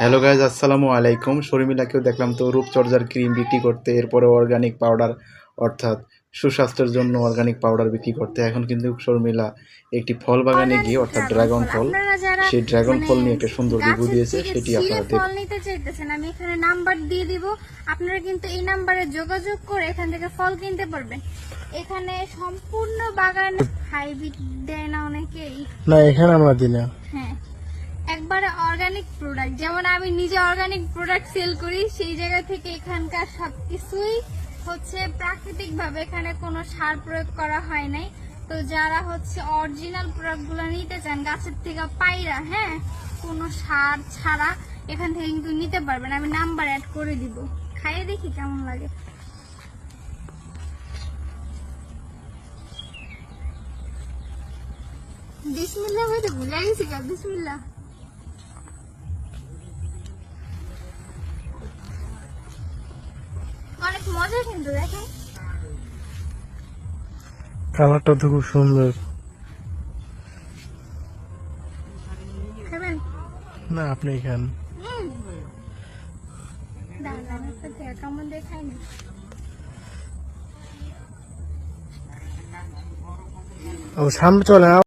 Hello guys আসসালামু আলাইকুম। শর্মিলাকেও দেখলাম তো রূপচর্যার ক্রিম বিক্রি করতে এরপরে অর্গানিক পাউডার অর্থাৎ সুস্বাস্থ্যের জন্য অর্গানিক পাউডার বিক্রি করতে। এখন কিন্তু শর্মিলা একটি ফল বাগানে গিয়ে অর্থাৎ ড্রাগন ফল সেই ড্রাগন মানে ফল নিয়ে একটা সুন্দর রিভিউ দিয়েছে সেটি আপনারা ফল দেখুন নিতে চাইতেছেন আমি এখানে নাম্বার দিয়ে দিব। আপনারা কিন্তু এই নাম্বারে যোগাযোগ করে এখান থেকে ফল কিনতে পারবেন। এখানে সম্পূর্ণ বাগান হাইব্রিড দেয় না অনেকেই। না এখানে আমরা দিই না। অর্গানিক প্রোডাক্ট যেমন আমি নিজে অর্গানিক প্রোডাক্ট সেল করি, সেই জায়গা থেকে এখানকার সবকিছুই হচ্ছে প্রাকৃতিক ভাবে এখানে কোনো সার প্রয়োগ করা হয় নাই। তো যারা হচ্ছে অরিজিনাল প্রোডাক্টগুলো নিতে চান, গাছের থেকে পাইরা হ্যাঁ কোনো সার ছাড়া এখান থেকে কিন্তু নিতে পারবেন। আমি নাম্বার অ্যাড করে দিব। খাইয়ে দেখি কেমন লাগে। বিসমিল্লাহ বলতে ভুলে গেছি গা মজা কিন্তু দেখেন। কালারটা তো খুব সুন্দর। না আপনি খান। ও সামনে চলে